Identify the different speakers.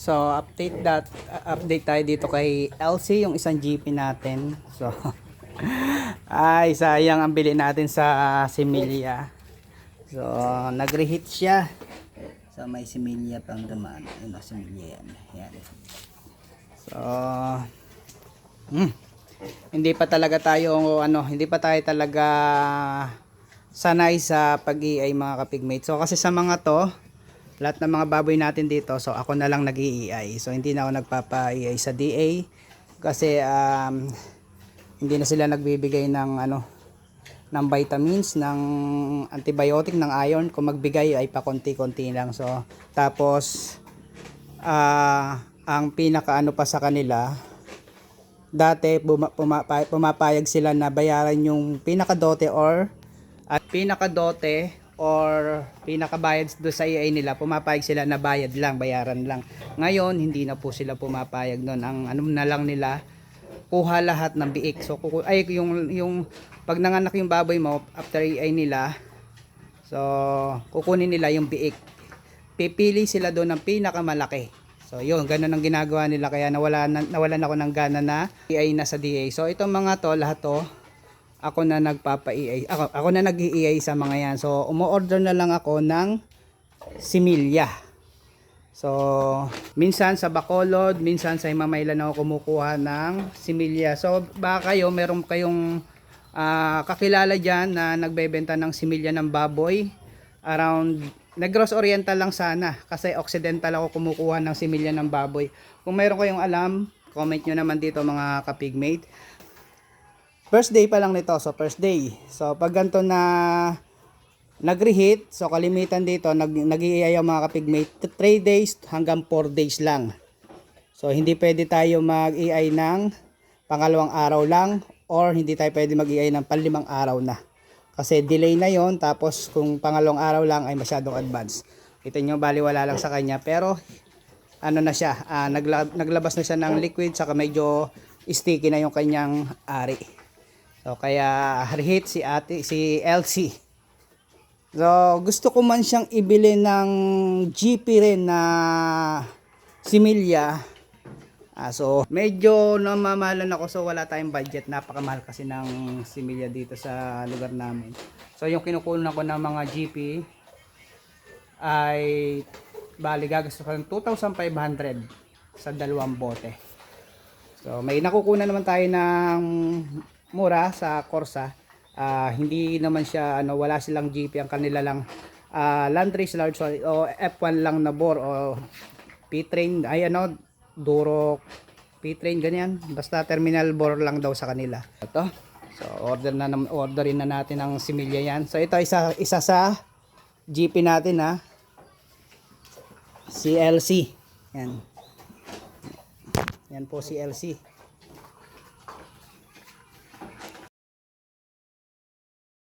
Speaker 1: So, update that update tayo dito kay LC, yung isang GP natin. So, ay sayang ang bili natin sa Similia. So, nag-reheat siya. So, may Similia pang dumaan. Yun o, Similia yan. yan. So, hmm, hindi pa talaga tayo, ano, hindi pa tayo talaga sanay sa pag-EI mga kapigmate. So, kasi sa mga to, lahat ng mga baboy natin dito so ako na lang nag EI so hindi na ako nagpapa-EI sa DA kasi um, hindi na sila nagbibigay ng ano ng vitamins ng antibiotic ng iron. Kung magbigay ay pa konti-konti lang. So tapos ah ang pinaka ano pa sa kanila dati puma, pumapayag sila na bayaran yung pinakadote or at pinakadote or pinakabayad do sa EI nila, pumapayag sila na bayad lang, bayaran lang. Ngayon, hindi na po sila pumapayag doon. Ang ano na lang nila, kuha lahat ng biik. So, kuku- ay, yung, yung, pag nanganak yung baboy mo, after EI nila, so, kukunin nila yung biik. Pipili sila doon ng pinakamalaki. So, yun, ganun ang ginagawa nila. Kaya nawala, na, nawalan ako ng gana na EI na sa DA. So, itong mga to, lahat to, ako na nagpapa-EA. Ako, ako na nag-EA sa mga yan. So, umu-order na lang ako ng similya. So, minsan sa Bacolod, minsan sa Imamaylan ako kumukuha ng similya. So, baka kayo, meron kayong ah, kakilala dyan na nagbebenta ng similya ng baboy. Around, Negros Oriental lang sana. Kasi Occidental ako kumukuha ng similya ng baboy. Kung meron kayong alam, comment nyo naman dito mga kapigmate. First day pa lang nito, so first day. So pag ganito na nag-reheat, so kalimitan dito, nag nag ang mga kapigmate, 3 days hanggang 4 days lang. So hindi pwede tayo mag-EI ng pangalawang araw lang or hindi tayo pwede mag-EI ng panlimang araw na. Kasi delay na yon tapos kung pangalawang araw lang ay masyadong advance. Kita nyo, baliwala lang sa kanya pero ano na siya, ah, nagla- naglabas na siya ng liquid saka medyo sticky na yung kanyang ari. So kaya reheat si ate, si LC. So gusto ko man siyang ibili ng GP rin na similya. Ah, so medyo namamahalan ako so wala tayong budget. Napakamahal kasi ng similya dito sa lugar namin. So yung kinukunan ko ng mga GP ay bali gagastos ko ng 2,500 sa dalawang bote. So may nakukunan naman tayo ng mura sa Corsa. Ah, hindi naman siya ano wala silang GP ang kanila lang ah, land race large o F1 lang na bore o P-train ay ano Duro P-train ganyan basta terminal bore lang daw sa kanila. Ito. So order na orderin na natin ang similya yan. So ito isa isa sa GP natin ha. CLC. Yan. Yan po si LC.